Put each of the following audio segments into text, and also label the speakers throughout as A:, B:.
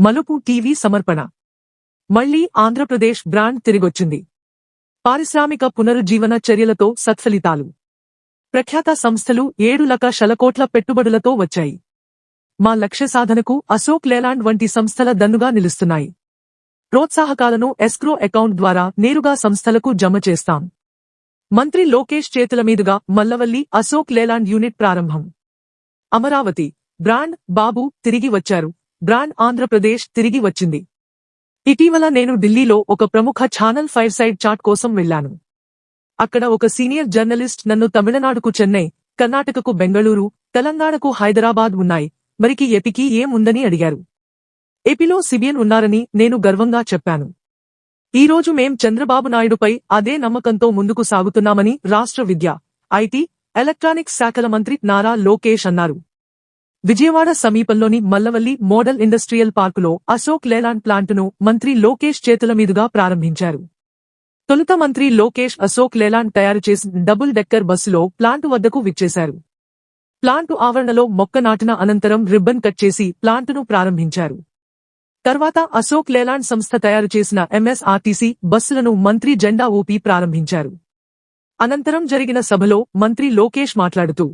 A: మలుపు టీవీ సమర్పణ. మళ్ళీ ఆంధ్రప్రదేశ్ బ్రాండ్ తిరిగొచ్చింది. పారిశ్రామిక పునరుజ్జీవన చర్యలతో సత్ఫలితాలు. ప్రఖ్యాత సంస్థలు ఏడు లక్షల కోట్ల పెట్టుబడులతో వచ్చాయి. మా లక్ష్య సాధనకు అశోక్ లేలాండ్ వంటి సంస్థల దన్నుగా నిలుస్తున్నాయి. ప్రోత్సాహకాలను ఎస్క్రో అకౌంట్ ద్వారా నేరుగా సంస్థలకు జమ చేస్తాం. మంత్రి లోకేష్ చేతుల మీదుగా మల్లవల్లి అశోక్ లేలాండ్ యూనిట్ ప్రారంభం. అమరావతి బ్రాండ్ బాబు తిరిగి వచ్చారు. బ్రాండ్ ఆంధ్రప్రదేశ్ తిరిగి వచ్చింది. ఇటీవల నేను ఢిల్లీలో ఒక ప్రముఖ ఛానల్ ఫైర్ సైడ్ చాట్ కోసం వెళ్ళాను అక్కడ ఒక సీనియర్ జర్నలిస్ట్ నన్ను తమిళనాడుకు చెన్నై కర్ణాటకకు బెంగళూరు తెలంగాణకు హైదరాబాద్ ఉన్నాయి. మరికి ఎపికి ఏం ఉందని అడిగారు. ఏపీలో సిబిఎన్ ఉన్నారని నేను గర్వంగా చెప్పాను. ఈ రోజు మేం చంద్రబాబు నాయుడుపై అదే నమ్మకంతో ముందుకు సాగుతున్నామని రాష్ట్ర విద్య ఐటీ ఎలక్ట్రానిక్స్ శాఖల మంత్రి నారా లోకేష్ అన్నారు. విజయవాడ సమీపంలోని మల్లవల్లి మోడల్ ఇండస్ట్రియల్ పార్కులో అశోక్ లేలాండ్ ప్లాంటును మంత్రి లోకేష్ చేతుల మీదుగా ప్రారంభించారు. తొలుత మంత్రి లోకేష్ అశోక్ లేలాండ్ తయారు చేసిన డబుల్ డెక్కర్ బస్సులో ప్లాంటు వద్దకు విచ్చేశారు. ప్లాంటు ఆవరణలో మొక్క నాటిన అనంతరం రిబ్బన్ కట్ చేసి ప్లాంటును ప్రారంభించారు. తర్వాత అశోక్ లేలాండ్ సంస్థ తయారు చేసిన ఎంఎస్ఆర్టీసీ బస్సులను మంత్రి జెండా ఊపి ప్రారంభించారు. అనంతరం జరిగిన సభలో మంత్రి లోకేష్ మాట్లాడుతూ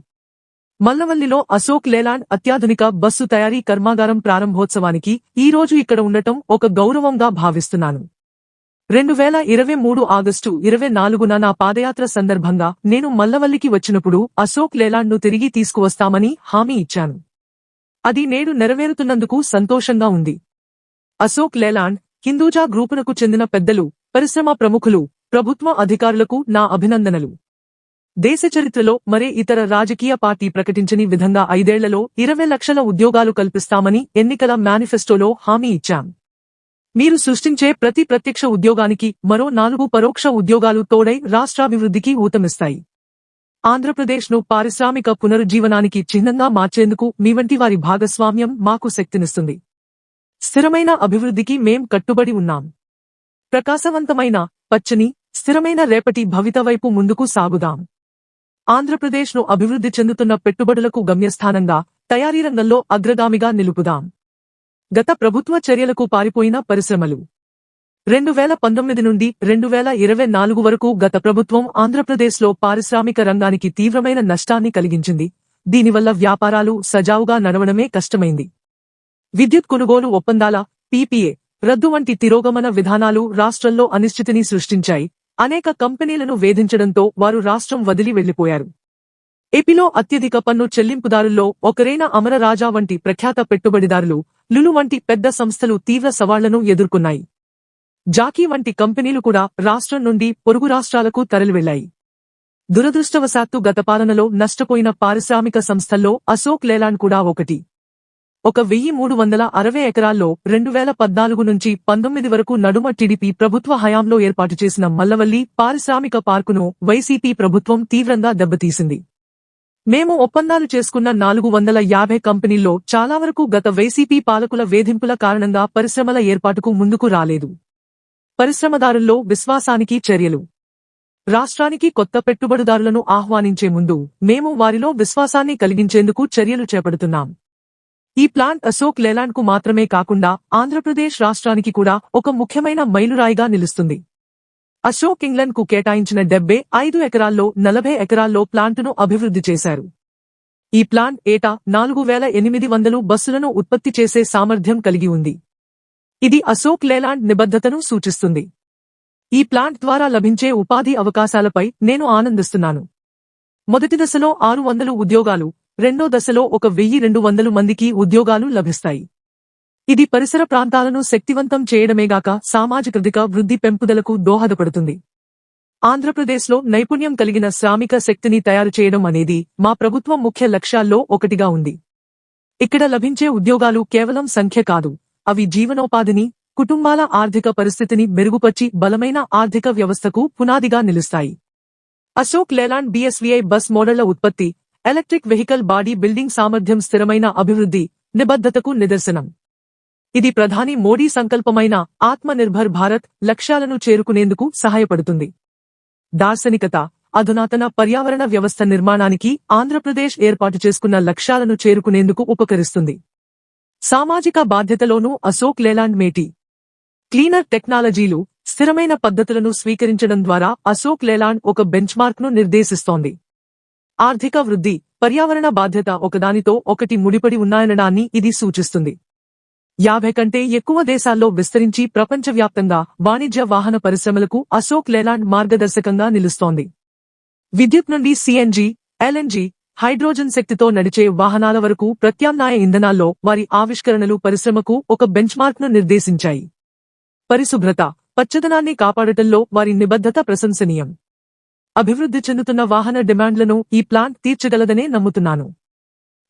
A: మల్లవల్లిలో అశోక్ లేలాండ్ అత్యాధునిక బస్సు తయారీ కర్మాగారం ప్రారంభోత్సవానికి ఈ రోజు ఇక్కడ ఉండటం ఒక గౌరవంగా భావిస్తున్నాను. రెండు వేల ఇరవై మూడు ఆగస్టు ఇరవై నాలుగున నా పాదయాత్ర సందర్భంగా నేను మల్లవల్లికి వచ్చినప్పుడు అశోక్ లేలాండ్ను తిరిగి తీసుకువస్తామని హామీ ఇచ్చాను. అది నేడు నెరవేరుతున్నందుకు సంతోషంగా ఉంది. అశోక్ లేలాండ్ హిందూజా గ్రూపునకు చెందిన పెద్దలు పరిశ్రమ ప్రముఖులు ప్రభుత్వ అధికారులకు నా అభినందనలు. దేశ చరిత్రలో మరే ఇతర రాజకీయ పార్టీ ప్రకటించని విధంగా ఐదేళ్ళలో ఇరవై లక్షల ఉద్యోగాలు కల్పిస్తామని ఎన్నికల మేనిఫెస్టోలో హామీ ఇచ్చాం. మీరు సృష్టించే ప్రతి ప్రత్యక్ష ఉద్యోగానికి మరో నాలుగు పరోక్ష ఉద్యోగాలు తోడై రాష్ట్రాభివృద్ధికి ఊతమిస్తాయి. ఆంధ్రప్రదేశ్ను పారిశ్రామిక పునరుజ్జీవనానికి చిహ్నంగా మార్చేందుకు మీ వంటి వారి భాగస్వామ్యం మాకు శక్తినిస్తుంది. స్థిరమైన అభివృద్ధికి మేం కట్టుబడి ఉన్నాం. ప్రకాశవంతమైన పచ్చని స్థిరమైన రేపటి భవిత వైపు ముందుకు సాగుదాం. ఆంధ్రప్రదేశ్ను అభివృద్ధి చెందుతున్న పెట్టుబడులకు గమ్యస్థానంగా తయారీ రంగంలో అగ్రగామిగా నిలుపుదాం. గత ప్రభుత్వ చర్యలకు పారిపోయిన పరిశ్రమలు. రెండు వేల పంతొమ్మిది నుండి రెండు వేల ఇరవై నాలుగు వరకు గత ప్రభుత్వం ఆంధ్రప్రదేశ్లో పారిశ్రామిక రంగానికి తీవ్రమైన నష్టాన్ని కలిగించింది. దీనివల్ల వ్యాపారాలు సజావుగా నడవడమే కష్టమైంది. విద్యుత్ కొనుగోలు ఒప్పందాల పీపీఏ రద్దు వంటి తిరోగమన విధానాలు రాష్ట్రంలో అనిశ్చితిని సృష్టించాయి. అనేక కంపెనీలను వేధించడంతో వారు రాష్ట్రం వదిలి వెళ్ళిపోయారు ఏపీలో అత్యధిక పన్ను చెల్లింపుదారుల్లో ఒకరైన అమరరాజా వంటి ప్రఖ్యాత పెట్టుబడిదారులు లులు వంటి పెద్ద సంస్థలు తీవ్ర సవాళ్ళను ఎదుర్కొన్నాయి. జాకీ వంటి కంపెనీలు కూడా రాష్ట్రం నుండి పొరుగు రాష్ట్రాలకు తరలివెళ్ళాయి దురదృష్టవశాత్తు గత పాలనలో నష్టపోయిన పారిశ్రామిక సంస్థల్లో అశోక్ లేలాండ్ కూడా ఒకటి. ఒక వెయ్యి మూడు వందల అరవై ఎకరాల్లో రెండు వేల పద్నాలుగు నుంచి పంతొమ్మిది వరకు నడుమ టీడీపీ ప్రభుత్వ హయాంలో ఏర్పాటు చేసిన మల్లవల్లి పారిశ్రామిక పార్కును వైసీపీ ప్రభుత్వం తీవ్రంగా దెబ్బతీసింది. మేము ఒప్పందాలు చేసుకున్న నాలుగు వందల యాభై కంపెనీల్లో చాలా వరకు గత వైసీపీ పాలకుల వేధింపుల కారణంగా పరిశ్రమల ఏర్పాటుకు ముందుకు రాలేదు. పరిశ్రమదారుల్లో విశ్వాసానికి చర్యలు. రాష్ట్రానికి కొత్త పెట్టుబడిదారులను ఆహ్వానించే ముందు మేము వారిలో విశ్వాసాన్ని కలిగించేందుకు చర్యలు చేపడుతున్నాం. ఈ ప్లాంట్ అశోక్ లేలాండ్కు మాత్రమే కాకుండా ఆంధ్రప్రదేశ్ రాష్ట్రానికి కూడా ఒక ముఖ్యమైన మైలురాయిగా నిలుస్తుంది. అశోక్ ఇంగ్లండ్కు కేటాయించిన డెబ్బై ఐదు ఎకరాల్లో నలభై ఎకరాల్లో ప్లాంటును అభివృద్ధి చేశారు. ఈ ప్లాంట్ ఏటా నాలుగు వేల ఎనిమిది వందలు బస్సులను ఉత్పత్తి చేసే సామర్థ్యం కలిగి ఉంది. ఇది అశోక్ లేలాండ్ నిబద్ధతను సూచిస్తుంది. ఈ ప్లాంట్ ద్వారా లభించే ఉపాధి అవకాశాలపై నేను ఆనందిస్తున్నాను. మొదటి దశలో ఆరు వందలు ఉద్యోగాలు రెండో దశలో ఒక వెయ్యి రెండు వందలు మందికి ఉద్యోగాలు లభిస్తాయి. ఇది పరిసర ప్రాంతాలను శక్తివంతం చేయడమేగాక సామాజికృతిక వృద్ధి పెంపుదలకు దోహదపడుతుంది. ఆంధ్రప్రదేశ్లో నైపుణ్యం కలిగిన శ్రామిక శక్తిని తయారు చేయడం అనేది మా ప్రభుత్వం ముఖ్య లక్ష్యాల్లో ఒకటిగా ఉంది. ఇక్కడ లభించే ఉద్యోగాలు కేవలం సంఖ్య కాదు అవి జీవనోపాధిని కుటుంబాల ఆర్థిక పరిస్థితిని మెరుగుపర్చి బలమైన ఆర్థిక వ్యవస్థకు పునాదిగా నిలుస్తాయి. అశోక్ లేలాండ్ బీఎస్వీఐ బస్ మోడళ్ళ ఉత్పత్తి ఎలక్ట్రిక్ వెహికల్ బాడీ బిల్డింగ్ సామర్థ్యం స్థిరమైన అభివృద్ధి నిబద్ధతకు నిదర్శనం. ఇది ప్రధాని మోడీ సంకల్పమైన ఆత్మనిర్భర్ భారత్ లక్ష్యాలను చేరుకునేందుకు సహాయపడుతుంది. దార్శనికత అధునాతన పర్యావరణ వ్యవస్థ నిర్మాణానికి ఆంధ్రప్రదేశ్ ఏర్పాటు చేసుకున్న లక్ష్యాలను చేరుకునేందుకు ఉపకరిస్తుంది. సామాజిక బాధ్యతలోనూ అశోక్ లేలాండ్ మేటి. క్లీనర్ టెక్నాలజీలు స్థిరమైన పద్ధతులను స్వీకరించడం ద్వారా అశోక్ లేలాండ్ ఒక బెంచ్మార్క్ను నిర్దేశిస్తోంది. ఆర్థిక వృద్ధి పర్యావరణ బాధ్యత ఒకదానితో ఒకటి ముడిపడి ఉన్నాయనడాన్ని ఇది సూచిస్తుంది. యాభై కంటే ఎక్కువ దేశాల్లో విస్తరించి ప్రపంచవ్యాప్తంగా వాణిజ్య వాహన పరిశ్రమలకు అశోక్ లేలాండ్ మార్గదర్శకంగా నిలుస్తోంది. విద్యుత్ నుండి సిఎన్జి ఎల్ఎన్జీ హైడ్రోజన్ శక్తితో నడిచే వాహనాల వరకు ప్రత్యామ్నాయ ఇంధనాల్లో వారి ఆవిష్కరణలు పరిశ్రమకు ఒక బెంచ్మార్క్ను నిర్దేశించాయి. పరిశుభ్రత పచ్చదనాన్ని కాపాడటంలో వారి నిబద్ధత ప్రశంసనీయం. అభివృద్ధి చెందుతున్న వాహన డిమాండ్లను ఈ ప్లాంట్ తీర్చగలదనే నమ్ముతున్నాను.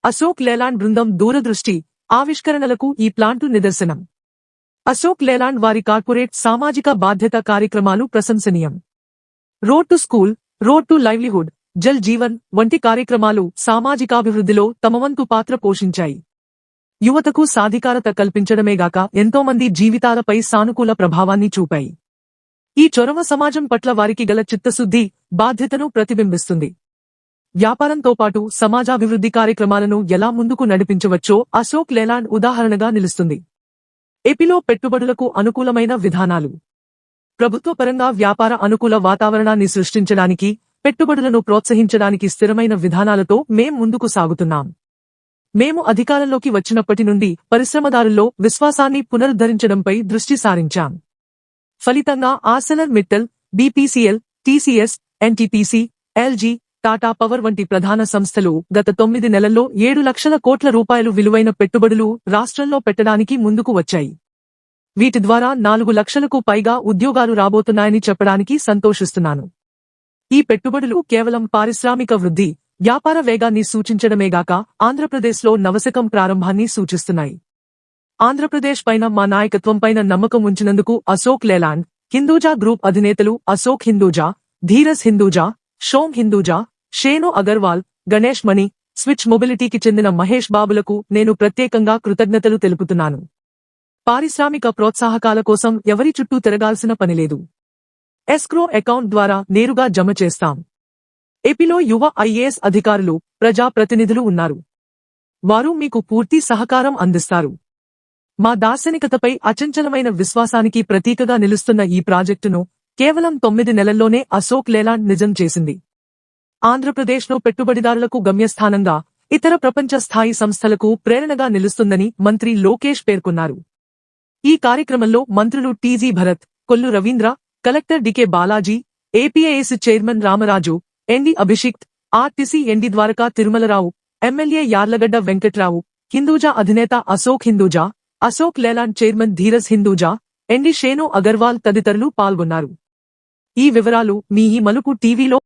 A: అశోక్ లేలాండ్ బృందం దూరదృష్టి ఆవిష్కరణలకు ఈ ప్లాంటు నిదర్శనం. అశోక్ లేలాండ్ వారి కార్పొరేట్ సామాజిక బాధ్యత కార్యక్రమాలు ప్రశంసనీయం. Road to school road to livelihood Jal Jeevan వంటి కార్యక్రమాలు సామాజికాభివృద్ధిలో తమవంతు పాత్ర పోషించాయి. యువతకు సాధికారత కల్పించడమేగాక ఎంతోమంది జీవితాలపై సానుకూల ప్రభావాన్ని చూపాయి. ఈ చొరవ సమాజం పట్ల వారికి గల చిత్తశుద్ధి బాధ్యతను ప్రతిబింబిస్తుంది. వ్యాపారంతో పాటు సమాజాభివృద్ధి కార్యక్రమాలను ఎలా ముందుకు నడిపించవచ్చో అశోక్ లేలాండ్ ఉదాహరణగా నిలుస్తుంది. ఏపీలో పెట్టుబడులకు అనుకూలమైన విధానాలు. ప్రభుత్వపరంగా వ్యాపార అనుకూల వాతావరణాన్ని సృష్టించడానికి పెట్టుబడులను ప్రోత్సహించడానికి స్థిరమైన విధానాలతో మేం ముందుకు సాగుతున్నాం. మేము అధికారంలోకి వచ్చినప్పటి నుండి పరిశ్రమదారుల్లో విశ్వాసాన్ని పునరుద్ధరించడంపై దృష్టి సారించాం. ఫలితంగా Arcelor Mittal BPCL TCS NTPC LG Tata Power వంటి ప్రధాన సంస్థలు గత తొమ్మిది నెలల్లో ఏడు లక్షల కోట్ల రూపాయలు విలువైన పెట్టుబడులు రాష్ట్రంలో పెట్టడానికి ముందుకు వచ్చాయి. వీటి ద్వారా నాలుగు లక్షలకు పైగా ఉద్యోగాలు రాబోతున్నాయని చెప్పడానికి సంతోషిస్తున్నాను. ఈ పెట్టుబడులు కేవలం పారిశ్రామిక వృద్ధి వ్యాపార వేగాన్ని సూచించడమేగాక ఆంధ్రప్రదేశ్లో నవశకం ప్రారంభాన్ని సూచిస్తున్నాయి. ఆంధ్రప్రదేశ్ పైన మా నాయకత్వం పైన నమ్మకం ఉంచినందుకు అశోక్ లేలాండ్ హిందూజా గ్రూప్ అధినేతలు అశోక్ హిందూజా ధీరస్ హిందూజా షోమ్ హిందూజా షేను అగర్వాల్ గణేష్ మణి స్విచ్ మొబిలిటీకి చెందిన మహేష్ బాబులకు నేను ప్రత్యేకంగా కృతజ్ఞతలు తెలుపుతున్నాను. పారిశ్రామిక ప్రోత్సాహకాల కోసం ఎవరి చుట్టూ తిరగాల్సిన పనిలేదు ఎస్క్రో అకౌంట్ ద్వారా నేరుగా జమ చేస్తాం. ఏపీలో యువ ఐఏఎస్ అధికారులు ప్రజా ప్రతినిధులు ఉన్నారు. వారు మీకు పూర్తి సహకారం అందిస్తారు. మా దార్శనికతపై అచంచలమైన విశ్వాసానికి ప్రతీకగా నిలుస్తున్న ఈ ప్రాజెక్టును కేవలం తొమ్మిది నెలల్లోనే అశోక్ లేలాండ్ నిజం చేసింది. ఆంధ్రప్రదేశ్లో పెట్టుబడిదారులకు గమ్యస్థానంగా ఇతర ప్రపంచ స్థాయి సంస్థలకు ప్రేరణగా నిలుస్తుందని మంత్రి లోకేష్ పేర్కొన్నారు. ఈ కార్యక్రమంలో మంత్రులు TG Bharat Kollu Ravindra collector DK Balaji APIS chairman Ramaraju ND Abhishikth RTC MD Dwaraka Tirumalarao MLA Yarlagadda Venkatrao Hinduja అధినేత Ashok Hinduja Ashok Layland chairman Dheeraj Hinduja MD Shenu Agarwal తదితరులు పాల్గొన్నారు. ఈ వివరాలు మీ ఈ మలుపు టీవీలో